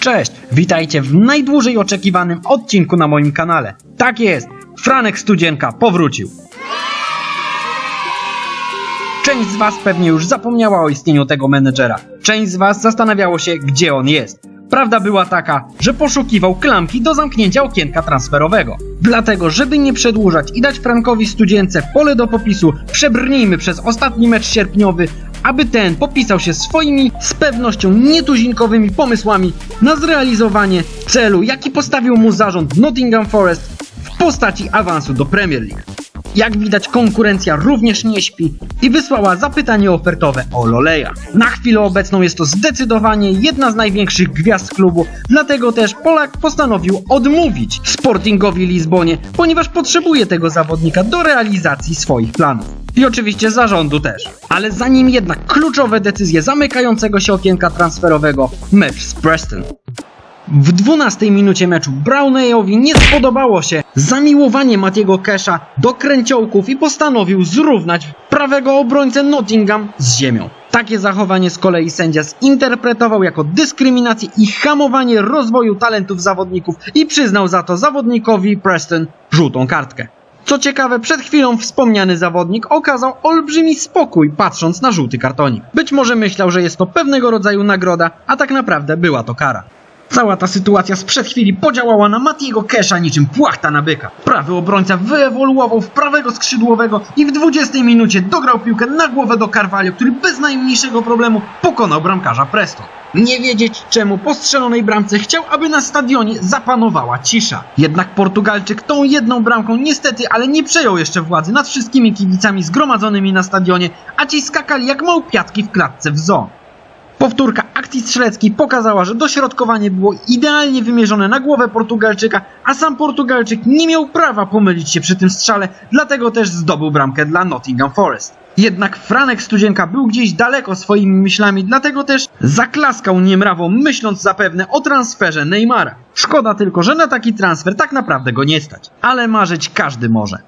Cześć, witajcie w najdłużej oczekiwanym odcinku na moim kanale. Tak jest, Franek Studzienka powrócił. Część z Was pewnie już zapomniała o istnieniu tego menedżera. Część z Was zastanawiało się, gdzie on jest. Prawda była taka, że poszukiwał klamki do zamknięcia okienka transferowego. Dlatego, żeby nie przedłużać i dać Frankowi Studzience pole do popisu, przebrnijmy przez ostatni mecz sierpniowy, aby ten popisał się swoimi, z pewnością nietuzinkowymi pomysłami na zrealizowanie celu, jaki postawił mu zarząd Nottingham Forest w postaci awansu do Premier League. Jak widać, konkurencja również nie śpi i wysłała zapytanie ofertowe o Loleja. Na chwilę obecną jest to zdecydowanie jedna z największych gwiazd klubu, dlatego też Polak postanowił odmówić Sportingowi Lizbonie, ponieważ potrzebuje tego zawodnika do realizacji swoich planów. I oczywiście zarządu też. Ale zanim jednak kluczowe decyzje zamykającego się okienka transferowego, mecz z Preston. W 12 minucie meczu Browneyowi nie spodobało się zamiłowanie Matiego Kesha do kręciołków i postanowił zrównać prawego obrońcę Nottingham z ziemią. Takie zachowanie z kolei sędzia zinterpretował jako dyskryminację i hamowanie rozwoju talentów zawodników i przyznał za to zawodnikowi Preston żółtą kartkę. Co ciekawe, przed chwilą wspomniany zawodnik okazał olbrzymi spokój patrząc na żółty kartonik. Być może myślał, że jest to pewnego rodzaju nagroda, a tak naprawdę była to kara. Cała ta sytuacja sprzed chwili podziałała na Matiego Kesha niczym płachta na byka. Prawy obrońca wyewoluował w prawego skrzydłowego i w 20 minucie dograł piłkę na głowę do Carvalho, który bez najmniejszego problemu pokonał bramkarza Preston. Nie wiedzieć czemu po strzelonej bramce chciał, aby na stadionie zapanowała cisza. Jednak Portugalczyk tą jedną bramką niestety, ale nie przejął jeszcze władzy nad wszystkimi kibicami zgromadzonymi na stadionie, a ci skakali jak małpiatki w klatce w zoo. Powtórka akcji strzeleckiej pokazała, że dośrodkowanie było idealnie wymierzone na głowę Portugalczyka, a sam Portugalczyk nie miał prawa pomylić się przy tym strzale, dlatego też zdobył bramkę dla Nottingham Forest. Jednak Franek Studzienka był gdzieś daleko swoimi myślami, dlatego też zaklaskał niemrawo, myśląc zapewne o transferze Neymara. Szkoda tylko, że na taki transfer tak naprawdę go nie stać, ale marzyć każdy może.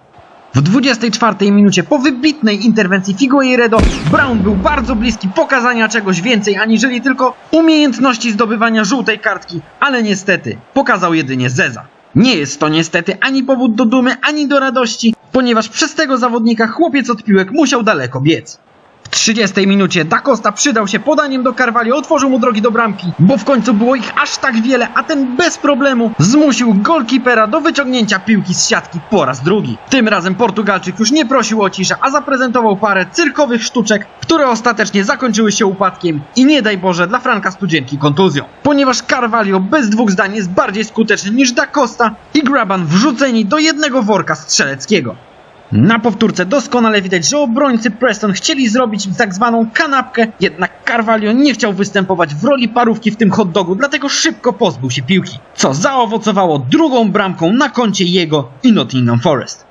W 24 minucie po wybitnej interwencji Figueiredo Brown był bardzo bliski pokazania czegoś więcej aniżeli tylko umiejętności zdobywania żółtej kartki, ale niestety pokazał jedynie Zeza. Nie jest to niestety ani powód do dumy, ani do radości, ponieważ przez tego zawodnika chłopiec od piłek musiał daleko biec. W 30 minucie Da Costa przydał się podaniem do Carvalho, otworzył mu drogi do bramki, bo w końcu było ich aż tak wiele, a ten bez problemu zmusił golkipera do wyciągnięcia piłki z siatki po raz drugi. Tym razem Portugalczyk już nie prosił o ciszę, a zaprezentował parę cyrkowych sztuczek, które ostatecznie zakończyły się upadkiem i nie daj Boże dla Franka Studzienki kontuzją. Ponieważ Carvalho bez dwóch zdań jest bardziej skuteczny niż Da Costa i Graban wrzuceni do jednego worka strzeleckiego. Na powtórce doskonale widać, że obrońcy Preston chcieli zrobić tak zwaną kanapkę, jednak Carvalho nie chciał występować w roli parówki w tym hot dogu, dlatego szybko pozbył się piłki, co zaowocowało drugą bramką na koncie jego i Nottingham Forest.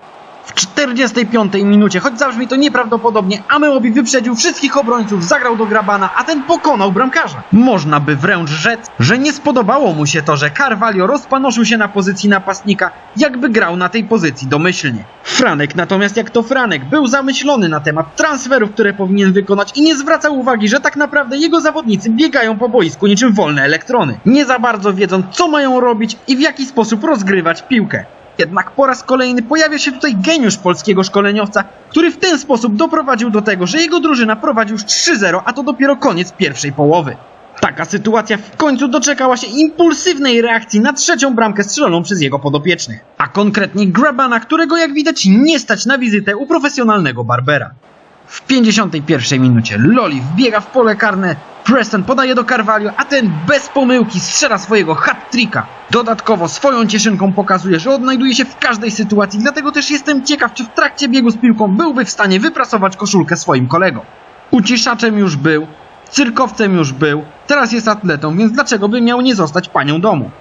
W 45 minucie, choć zabrzmi to nieprawdopodobnie, Ameobi wyprzedził wszystkich obrońców, zagrał do Grabana, a ten pokonał bramkarza. Można by wręcz rzec, że nie spodobało mu się to, że Carvalho rozpanoszył się na pozycji napastnika, jakby grał na tej pozycji domyślnie. Franek natomiast jak to Franek, był zamyślony na temat transferów, które powinien wykonać i nie zwracał uwagi, że tak naprawdę jego zawodnicy biegają po boisku niczym wolne elektrony, nie za bardzo wiedząc co mają robić i w jaki sposób rozgrywać piłkę. Jednak po raz kolejny pojawia się tutaj geniusz polskiego szkoleniowca, który w ten sposób doprowadził do tego, że jego drużyna prowadzi już 3-0, a to dopiero koniec pierwszej połowy. Taka sytuacja w końcu doczekała się impulsywnej reakcji na trzecią bramkę strzeloną przez jego podopiecznych, a konkretnie Grabana, którego jak widać nie stać na wizytę u profesjonalnego barbera. W 51 minucie Loli wbiega w pole karne, Preston podaje do Carvalho, a ten bez pomyłki strzela swojego hat-tricka. Dodatkowo swoją cieszynką pokazuje, że odnajduje się w każdej sytuacji, dlatego też jestem ciekaw, czy w trakcie biegu z piłką byłby w stanie wyprasować koszulkę swoim kolegom. Uciszaczem już był, cyrkowcem już był, teraz jest atletą, więc dlaczego by miał nie zostać panią domu?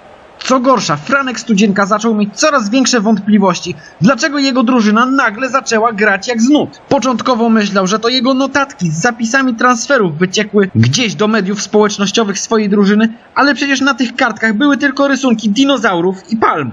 Co gorsza, Franek Studzienka zaczął mieć coraz większe wątpliwości, dlaczego jego drużyna nagle zaczęła grać jak z. Początkowo myślał, że to jego notatki z zapisami transferów wyciekły gdzieś do mediów społecznościowych swojej drużyny, ale przecież na tych kartkach były tylko rysunki dinozaurów i palm.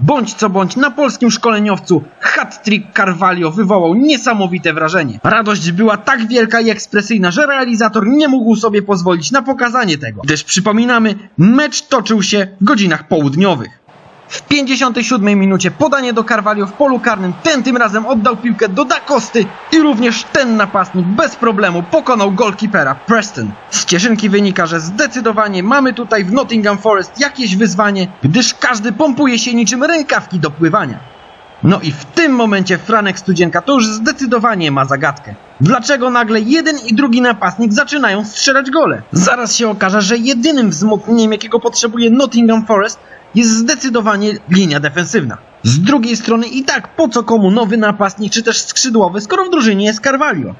Bądź co bądź, na polskim szkoleniowcu hat-trick Carvalho wywołał niesamowite wrażenie. Radość była tak wielka i ekspresyjna, że realizator nie mógł sobie pozwolić na pokazanie tego, gdyż przypominamy, mecz toczył się w godzinach południowych. W 57 minucie podanie do Carvalho w polu karnym, ten tym razem oddał piłkę do Da Costy i również ten napastnik bez problemu pokonał golkipera Preston. Z cieszynki wynika, że zdecydowanie mamy tutaj w Nottingham Forest jakieś wyzwanie, gdyż każdy pompuje się niczym rękawki do pływania. No i w tym momencie Franek Studzienka to już zdecydowanie ma zagadkę. Dlaczego nagle jeden i drugi napastnik zaczynają strzelać gole? Zaraz się okaże, że jedynym wzmocnieniem, jakiego potrzebuje Nottingham Forest, jest zdecydowanie linia defensywna. Z drugiej strony i tak po co komu nowy napastnik czy też skrzydłowy, skoro w drużynie jest Carvalho?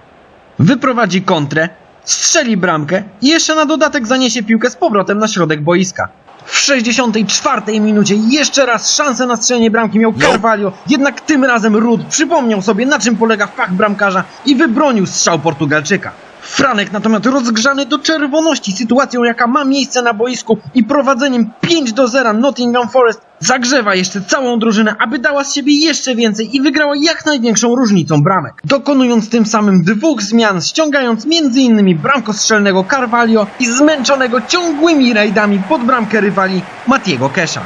Wyprowadzi kontrę, strzeli bramkę i jeszcze na dodatek zaniesie piłkę z powrotem na środek boiska. W 64 minucie jeszcze raz szansę na strzelenie bramki miał Carvalho, jednak tym razem Rud przypomniał sobie na czym polega fach bramkarza i wybronił strzał Portugalczyka. Franek natomiast rozgrzany do czerwoności sytuacją jaka ma miejsce na boisku i prowadzeniem 5 do 0 Nottingham Forest zagrzewa jeszcze całą drużynę, aby dała z siebie jeszcze więcej i wygrała jak największą różnicą bramek. Dokonując tym samym dwóch zmian, ściągając m.in. bramkostrzelnego Carvalho i zmęczonego ciągłymi rajdami pod bramkę rywali Matiego Kesha.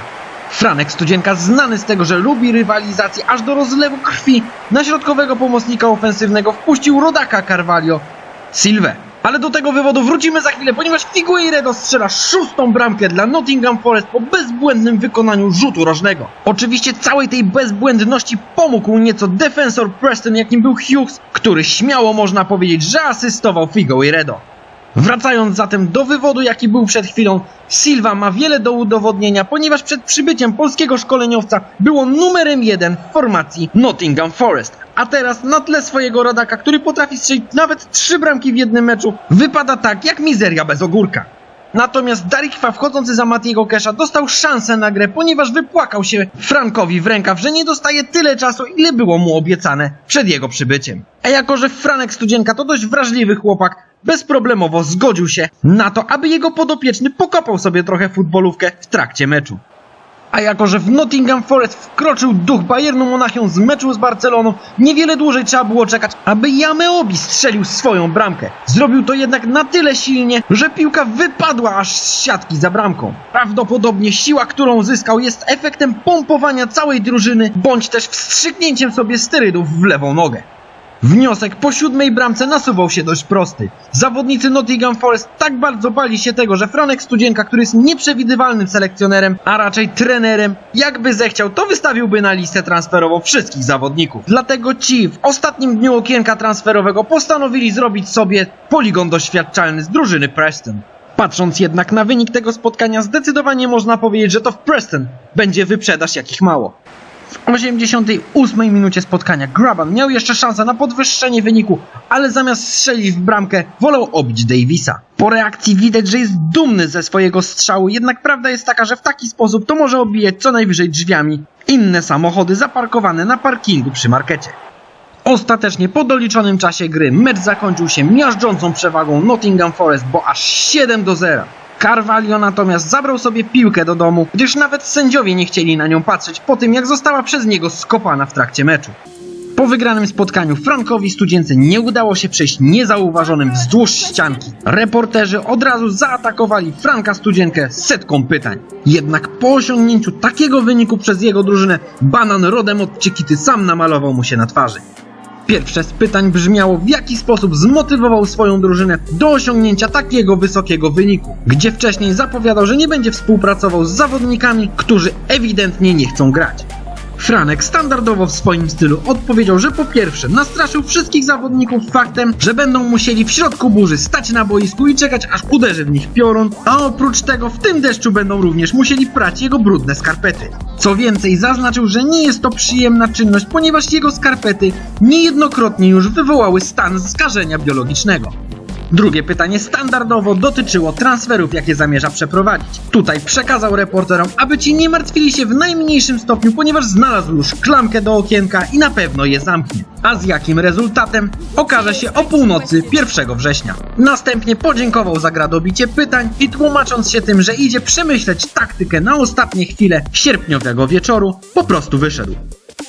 Franek Studzienka znany z tego, że lubi rywalizację aż do rozlewu krwi, na środkowego pomocnika ofensywnego wpuścił rodaka Carvalho, Silve. Ale do tego wywodu wrócimy za chwilę, ponieważ Figueiredo strzela szóstą bramkę dla Nottingham Forest po bezbłędnym wykonaniu rzutu rożnego. Oczywiście całej tej bezbłędności pomógł nieco defensor Preston, jakim był Hughes, który śmiało można powiedzieć, że asystował Figueiredo. Wracając zatem do wywodu, jaki był przed chwilą, Silva ma wiele do udowodnienia, ponieważ przed przybyciem polskiego szkoleniowca było numerem jeden w formacji Nottingham Forest. A teraz na tle swojego rodaka, który potrafi strzelić nawet trzy bramki w jednym meczu, wypada tak jak mizeria bez ogórka. Natomiast Darikwa wchodzący za Matiego Kesha dostał szansę na grę, ponieważ wypłakał się Frankowi w rękaw, że nie dostaje tyle czasu, ile było mu obiecane przed jego przybyciem. A jako, że Franek Studzienka to dość wrażliwy chłopak, bezproblemowo zgodził się na to, aby jego podopieczny pokopał sobie trochę futbolówkę w trakcie meczu. A jako, że w Nottingham Forest wkroczył duch Bayernu Monachium z meczu z Barceloną, niewiele dłużej trzeba było czekać, aby Jameobi strzelił swoją bramkę. Zrobił to jednak na tyle silnie, że piłka wypadła aż z siatki za bramką. Prawdopodobnie siła, którą zyskał jest efektem pompowania całej drużyny, bądź też wstrzyknięciem sobie sterydów w lewą nogę. Wniosek po siódmej bramce nasuwał się dość prosty. Zawodnicy Nottingham Forest tak bardzo bali się tego, że Franek Studzienka, który jest nieprzewidywalnym selekcjonerem, a raczej trenerem, jakby zechciał, to wystawiłby na listę transferową wszystkich zawodników. Dlatego ci w ostatnim dniu okienka transferowego postanowili zrobić sobie poligon doświadczalny z drużyny Preston. Patrząc jednak na wynik tego spotkania, zdecydowanie można powiedzieć, że to w Preston będzie wyprzedaż jakich mało. W 88 minucie spotkania Graban miał jeszcze szansę na podwyższenie wyniku, ale zamiast strzelić w bramkę, wolał obić Davisa. Po reakcji widać, że jest dumny ze swojego strzału, jednak prawda jest taka, że w taki sposób to może obijać co najwyżej drzwiami inne samochody zaparkowane na parkingu przy markecie. Ostatecznie po doliczonym czasie gry mecz zakończył się miażdżącą przewagą Nottingham Forest, bo aż 7 do 0. Carvalho natomiast zabrał sobie piłkę do domu, gdyż nawet sędziowie nie chcieli na nią patrzeć po tym, jak została przez niego skopana w trakcie meczu. Po wygranym spotkaniu Frankowi Studzience nie udało się przejść niezauważonym wzdłuż ścianki. Reporterzy od razu zaatakowali Franka Studzienkę setką pytań. Jednak po osiągnięciu takiego wyniku przez jego drużynę, banan rodem od Chiquity sam namalował mu się na twarzy. Pierwsze z pytań brzmiało, w jaki sposób zmotywował swoją drużynę do osiągnięcia takiego wysokiego wyniku, gdzie wcześniej zapowiadał, że nie będzie współpracował z zawodnikami, którzy ewidentnie nie chcą grać. Franek standardowo w swoim stylu odpowiedział, że po pierwsze nastraszył wszystkich zawodników faktem, że będą musieli w środku burzy stać na boisku i czekać aż uderzy w nich piorun, a oprócz tego w tym deszczu będą również musieli prać jego brudne skarpety. Co więcej, zaznaczył, że nie jest to przyjemna czynność, ponieważ jego skarpety niejednokrotnie już wywołały stan skażenia biologicznego. Drugie pytanie standardowo dotyczyło transferów, jakie zamierza przeprowadzić. Tutaj przekazał reporterom, aby ci nie martwili się w najmniejszym stopniu, ponieważ znalazł już klamkę do okienka i na pewno je zamknie. A z jakim rezultatem? Okaże się o północy 1 września. Następnie podziękował za gradobicie pytań i tłumacząc się tym, że idzie przemyśleć taktykę na ostatnie chwile sierpniowego wieczoru, po prostu wyszedł.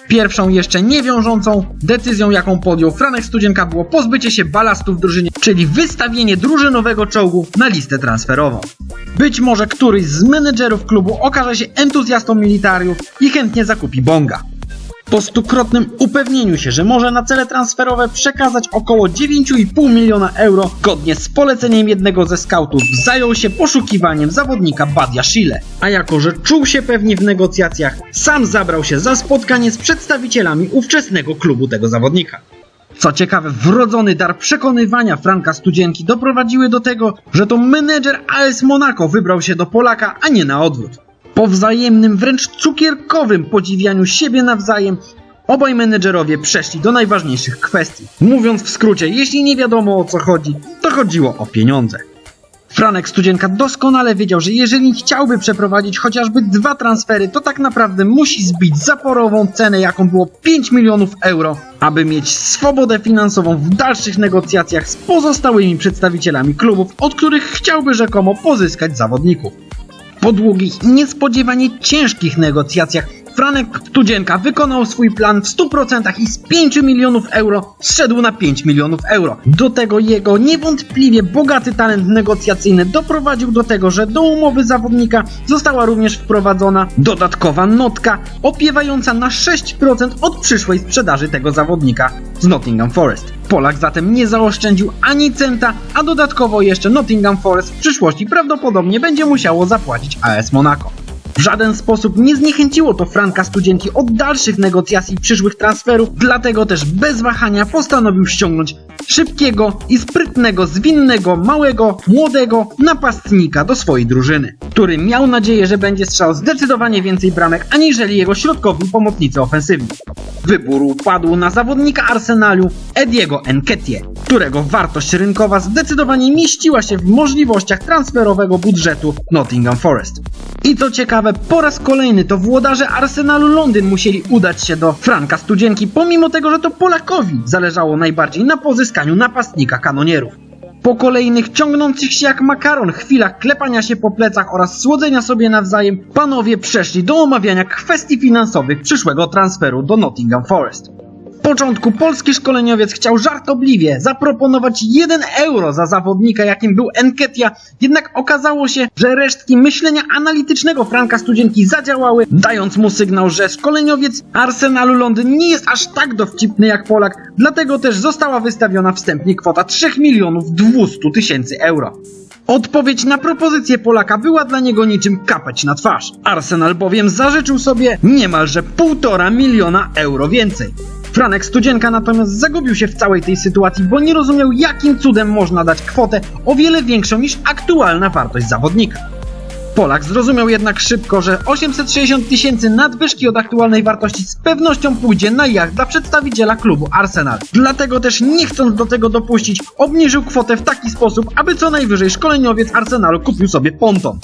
Pierwszą jeszcze niewiążącą decyzją, jaką podjął Franek Studzienka było pozbycie się balastu w drużynie, czyli wystawienie drużynowego czołgu na listę transferową. Być może któryś z menedżerów klubu okaże się entuzjastą militariów i chętnie zakupi Bonga. Po stukrotnym upewnieniu się, że może na cele transferowe przekazać około 9,5 miliona euro, zgodnie z poleceniem jednego ze skautów, zajął się poszukiwaniem zawodnika Badia Shile. A jako, że czuł się pewnie w negocjacjach, sam zabrał się za spotkanie z przedstawicielami ówczesnego klubu tego zawodnika. Co ciekawe, wrodzony dar przekonywania Franka Studzienki doprowadziły do tego, że to menedżer AS Monaco wybrał się do Polaka, a nie na odwrót. Po wzajemnym, wręcz cukierkowym podziwianiu siebie nawzajem, obaj menedżerowie przeszli do najważniejszych kwestii. Mówiąc w skrócie, jeśli nie wiadomo o co chodzi, to chodziło o pieniądze. Franek Studzienka doskonale wiedział, że jeżeli chciałby przeprowadzić chociażby dwa transfery, to tak naprawdę musi zbić zaporową cenę, jaką było 5 milionów euro, aby mieć swobodę finansową w dalszych negocjacjach z pozostałymi przedstawicielami klubów, od których chciałby rzekomo pozyskać zawodników. Po długich niespodziewanie ciężkich negocjacjach Franek Studzienka wykonał swój plan w 100% i z 5 milionów euro zszedł na 5 milionów euro. Do tego jego niewątpliwie bogaty talent negocjacyjny doprowadził do tego, że do umowy zawodnika została również wprowadzona dodatkowa notka opiewająca na 6% od przyszłej sprzedaży tego zawodnika z Nottingham Forest. Polak zatem nie zaoszczędził ani centa, a dodatkowo jeszcze Nottingham Forest w przyszłości prawdopodobnie będzie musiało zapłacić AS Monaco. W żaden sposób nie zniechęciło to Franka Studzienki od dalszych negocjacji przyszłych transferów, dlatego też bez wahania postanowił ściągnąć szybkiego i sprytnego, zwinnego, małego, młodego napastnika do swojej drużyny, który miał nadzieję, że będzie strzał zdecydowanie więcej bramek aniżeli jego środkowi pomocnicy ofensywni. Wybór padł na zawodnika Arsenalu Ediego Enketie, którego wartość rynkowa zdecydowanie mieściła się w możliwościach transferowego budżetu Nottingham Forest. I co ciekawe, po raz kolejny to włodarze Arsenalu Londyn musieli udać się do Franka Studzienki, pomimo tego, że to Polakowi zależało najbardziej na pozyskaniu napastnika kanonierów. Po kolejnych ciągnących się jak makaron chwilach klepania się po plecach oraz słodzenia sobie nawzajem, panowie przeszli do omawiania kwestii finansowych przyszłego transferu do Nottingham Forest. Początku polski szkoleniowiec chciał żartobliwie zaproponować 1 euro za zawodnika, jakim był Enketia, jednak okazało się, że resztki myślenia analitycznego Franka Studzienki zadziałały, dając mu sygnał, że szkoleniowiec Arsenalu Londyn nie jest aż tak dowcipny jak Polak, dlatego też została wystawiona wstępnie kwota 3 milionów 200 tysięcy euro. Odpowiedź na propozycję Polaka była dla niego niczym kapeć na twarz. Arsenal bowiem zażyczył sobie niemalże półtora miliona euro więcej. Franek Studzienka natomiast zagubił się w całej tej sytuacji, bo nie rozumiał jakim cudem można dać kwotę o wiele większą niż aktualna wartość zawodnika. Polak zrozumiał jednak szybko, że 860 tysięcy nadwyżki od aktualnej wartości z pewnością pójdzie na jacht dla przedstawiciela klubu Arsenal. Dlatego też nie chcąc do tego dopuścić, obniżył kwotę w taki sposób, aby co najwyżej szkoleniowiec Arsenalu kupił sobie ponton.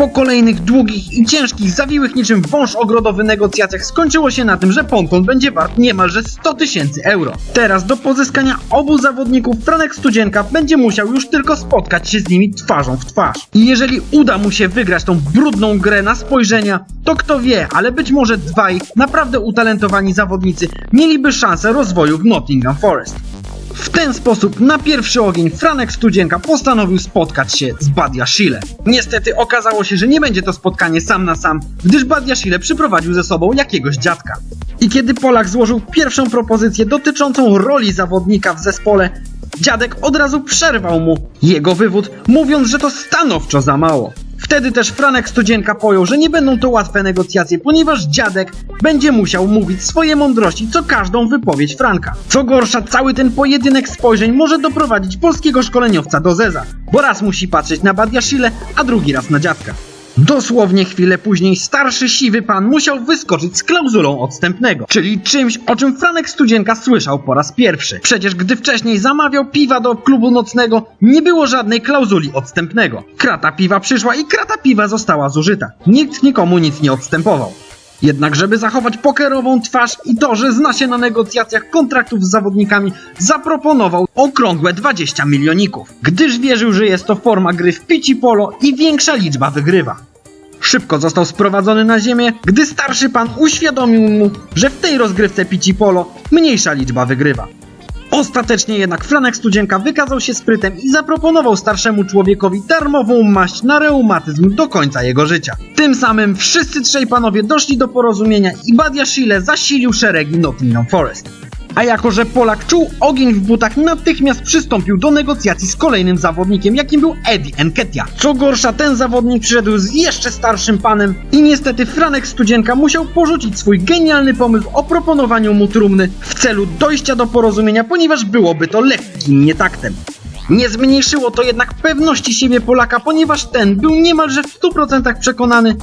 Po kolejnych długich i ciężkich, zawiłych niczym wąż ogrodowy negocjacjach skończyło się na tym, że ponton będzie wart niemalże 100 tysięcy euro. Teraz do pozyskania obu zawodników Franek Studzienka będzie musiał już tylko spotkać się z nimi twarzą w twarz. I jeżeli uda mu się wygrać tą brudną grę na spojrzenia, to kto wie, ale być może dwaj naprawdę utalentowani zawodnicy mieliby szansę rozwoju w Nottingham Forest. W ten sposób na pierwszy ogień Franek Studzienka postanowił spotkać się z Badia Shile. Niestety okazało się, że nie będzie to spotkanie sam na sam, gdyż Badia Shile przyprowadził ze sobą jakiegoś dziadka. I kiedy Polak złożył pierwszą propozycję dotyczącą roli zawodnika w zespole, dziadek od razu przerwał mu jego wywód, mówiąc, że to stanowczo za mało. Wtedy też Franek Studzienka pojął, że nie będą to łatwe negocjacje, ponieważ dziadek będzie musiał mówić swoje mądrości co każdą wypowiedź Franka. Co gorsza, cały ten pojedynek spojrzeń może doprowadzić polskiego szkoleniowca do zeza, bo raz musi patrzeć na Badiaszile, a drugi raz na dziadka. Dosłownie chwilę później starszy siwy pan musiał wyskoczyć z klauzulą odstępnego, czyli czymś, o czym Franek Studzienka słyszał po raz pierwszy. Przecież gdy wcześniej zamawiał piwa do klubu nocnego, nie było żadnej klauzuli odstępnego. Krata piwa przyszła i krata piwa została zużyta. Nikt nikomu nic nie odstępował. Jednak żeby zachować pokerową twarz i to, że zna się na negocjacjach kontraktów z zawodnikami, zaproponował okrągłe 20 milioników, gdyż wierzył, że jest to forma gry w pici polo i większa liczba wygrywa. Szybko został sprowadzony na ziemię, gdy starszy pan uświadomił mu, że w tej rozgrywce pici polo mniejsza liczba wygrywa. Ostatecznie jednak Franek Studzienka wykazał się sprytem i zaproponował starszemu człowiekowi darmową maść na reumatyzm do końca jego życia. Tym samym wszyscy trzej panowie doszli do porozumienia i Badia Shile zasilił szeregi Nottingham Forest. A jako, że Polak czuł ogień w butach, natychmiast przystąpił do negocjacji z kolejnym zawodnikiem, jakim był Eddie Enketia. Co gorsza, ten zawodnik przyszedł z jeszcze starszym panem i niestety Franek Studzienka musiał porzucić swój genialny pomysł o proponowaniu mu trumny w celu dojścia do porozumienia, ponieważ byłoby to lekkim nietaktem. Nie zmniejszyło to jednak pewności siebie Polaka, ponieważ ten był niemalże w 100% przekonany,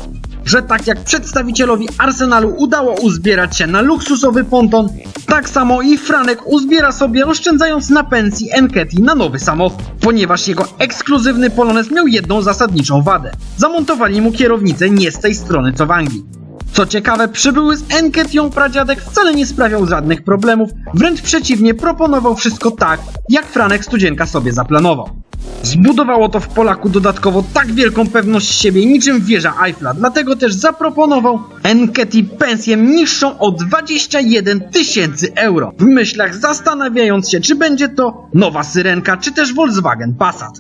że tak jak przedstawicielowi Arsenalu udało uzbierać się na luksusowy ponton, tak samo i Franek uzbiera sobie oszczędzając na pensji Enketi na nowy samochód, ponieważ jego ekskluzywny Polones miał jedną zasadniczą wadę. Zamontowali mu kierownicę nie z tej strony co w Anglii. Co ciekawe, przybyły z Enketią pradziadek wcale nie sprawiał żadnych problemów, wręcz przeciwnie, proponował wszystko tak, jak Franek Studzienka sobie zaplanował. Zbudowało to w Polaku dodatkowo tak wielką pewność siebie niczym wieża Eiffla, dlatego też zaproponował Enketi pensję niższą o 21 tysięcy euro. W myślach zastanawiając się, czy będzie to nowa Syrenka, czy też Volkswagen Passat.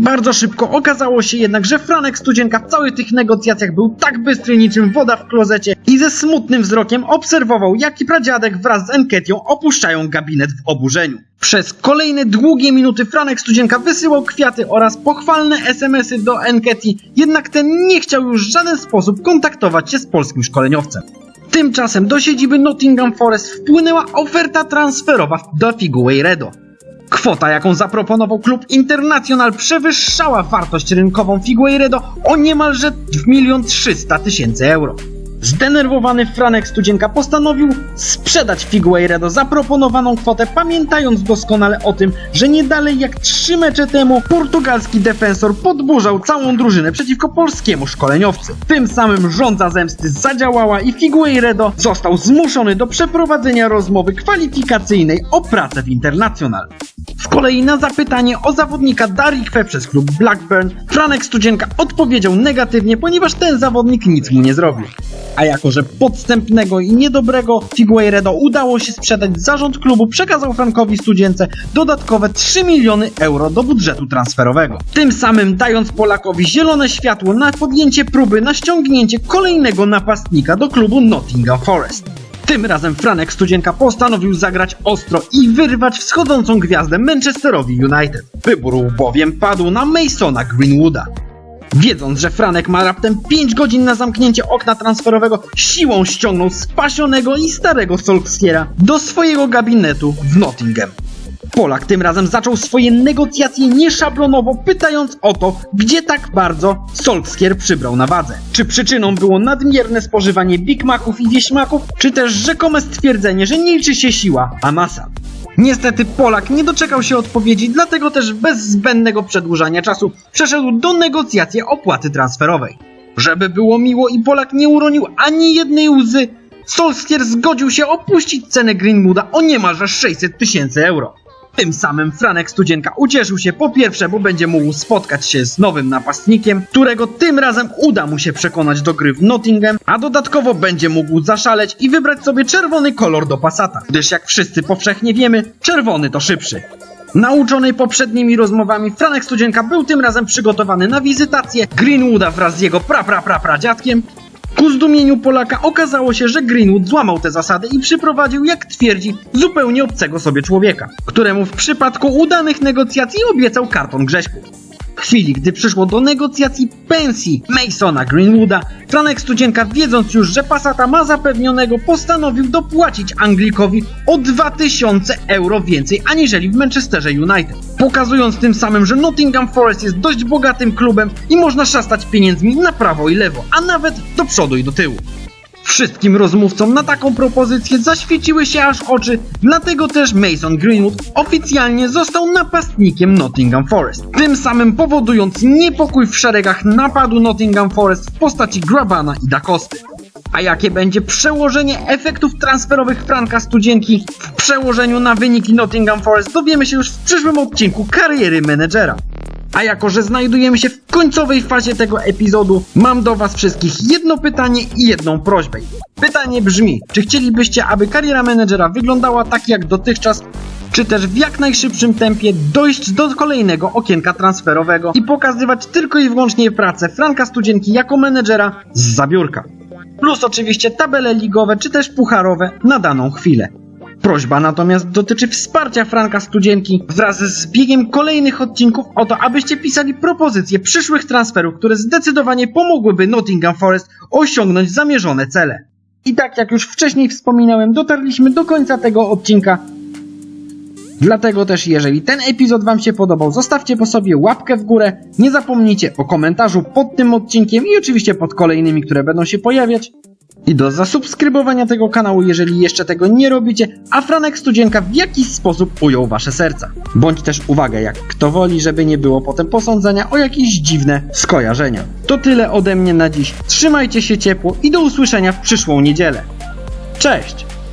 Bardzo szybko okazało się jednak, że Franek Studzienka w całych tych negocjacjach był tak bystry niczym woda w klozecie i ze smutnym wzrokiem obserwował, jaki pradziadek wraz z Enketią opuszczają gabinet w oburzeniu. Przez kolejne długie minuty Franek Studzienka wysyłał kwiaty oraz pochwalne SMS-y do Enketi, jednak ten nie chciał już w żaden sposób kontaktować się z polskim szkoleniowcem. Tymczasem do siedziby Nottingham Forest wpłynęła oferta transferowa do Figueiredo. Kwota, jaką zaproponował klub International przewyższała wartość rynkową Figueiredo o niemalże 1 300 tysięcy euro. Zdenerwowany Franek Studzienka postanowił sprzedać Figueiredo zaproponowaną kwotę, pamiętając doskonale o tym, że nie dalej jak trzy mecze temu portugalski defensor podburzał całą drużynę przeciwko polskiemu szkoleniowcy. Tym samym żądza zemsty zadziałała i Figueiredo został zmuszony do przeprowadzenia rozmowy kwalifikacyjnej o pracę w International. Z kolei na zapytanie o zawodnika Darikwe przez klub Blackburn, Franek Studzienka odpowiedział negatywnie, ponieważ ten zawodnik nic mu nie zrobił. A jako, że podstępnego i niedobrego Figueiredo udało się sprzedać, zarząd klubu przekazał Frankowi Studzience dodatkowe 3 miliony euro do budżetu transferowego. Tym samym dając Polakowi zielone światło na podjęcie próby na ściągnięcie kolejnego napastnika do klubu Nottingham Forest. Tym razem Franek Studzienka postanowił zagrać ostro i wyrwać wschodzącą gwiazdę Manchesterowi United. Wybór bowiem padł na Masona Greenwooda. Wiedząc, że Franek ma raptem 5 godzin na zamknięcie okna transferowego, siłą ściągnął spasionego i starego Solskjaera do swojego gabinetu w Nottingham. Polak tym razem zaczął swoje negocjacje nieszablonowo, pytając o to, gdzie tak bardzo Solskjaer przybrał na wadze. Czy przyczyną było nadmierne spożywanie Big Maców i wieśmaków, czy też rzekome stwierdzenie, że nie liczy się siła, a masa. Niestety Polak nie doczekał się odpowiedzi, dlatego też bez zbędnego przedłużania czasu przeszedł do negocjacji opłaty transferowej. Żeby było miło i Polak nie uronił ani jednej łzy, Solskjaer zgodził się opuścić cenę Greenwooda o niemalże 600 tysięcy euro. Tym samym Franek Studzienka ucieszył się po pierwsze, bo będzie mógł spotkać się z nowym napastnikiem, którego tym razem uda mu się przekonać do gry w Nottingham, a dodatkowo będzie mógł zaszaleć i wybrać sobie czerwony kolor do Passata, gdyż jak wszyscy powszechnie wiemy, czerwony to szybszy. Nauczony poprzednimi rozmowami, Franek Studzienka był tym razem przygotowany na wizytację Greenwooda wraz z jego pra pra pra pradziadkiem. Ku zdumieniu Polaka okazało się, że Greenwood złamał te zasady i przyprowadził, jak twierdzi, zupełnie obcego sobie człowieka, któremu w przypadku udanych negocjacji obiecał karton Grześków. W chwili, gdy przyszło do negocjacji pensji Masona Greenwooda, Franek Studzienka, wiedząc już, że Passata ma zapewnionego, postanowił dopłacić Anglikowi o 2000 euro więcej aniżeli w Manchesterze United. Pokazując tym samym, że Nottingham Forest jest dość bogatym klubem i można szastać pieniędzmi na prawo i lewo, a nawet do przodu i do tyłu. Wszystkim rozmówcom na taką propozycję zaświeciły się aż oczy, dlatego też Mason Greenwood oficjalnie został napastnikiem Nottingham Forest, tym samym powodując niepokój w szeregach napadu Nottingham Forest w postaci Grabana i Dakosty. A jakie będzie przełożenie efektów transferowych Franka Studzienki w przełożeniu na wyniki Nottingham Forest dowiemy się już w przyszłym odcinku kariery menedżera. A jako, że znajdujemy się w końcowej fazie tego epizodu, mam do Was wszystkich jedno pytanie i jedną prośbę. Pytanie brzmi, czy chcielibyście, aby kariera menedżera wyglądała tak jak dotychczas, czy też w jak najszybszym tempie dojść do kolejnego okienka transferowego i pokazywać tylko i wyłącznie pracę Franka Studzienki jako menedżera z zabiórka. Plus oczywiście tabele ligowe czy też pucharowe na daną chwilę. Prośba natomiast dotyczy wsparcia Franka Studzienki wraz z biegiem kolejnych odcinków o to, abyście pisali propozycje przyszłych transferów, które zdecydowanie pomogłyby Nottingham Forest osiągnąć zamierzone cele. I tak jak już wcześniej wspominałem, dotarliśmy do końca tego odcinka. Dlatego też jeżeli ten epizod Wam się podobał, zostawcie po sobie łapkę w górę, nie zapomnijcie o komentarzu pod tym odcinkiem i oczywiście pod kolejnymi, które będą się pojawiać. I do zasubskrybowania tego kanału, jeżeli jeszcze tego nie robicie, a Franek Studzienka w jakiś sposób ujął wasze serca. Bądź też uwaga, jak kto woli, żeby nie było potem posądzenia o jakieś dziwne skojarzenia. To tyle ode mnie na dziś. Trzymajcie się ciepło i do usłyszenia w przyszłą niedzielę. Cześć!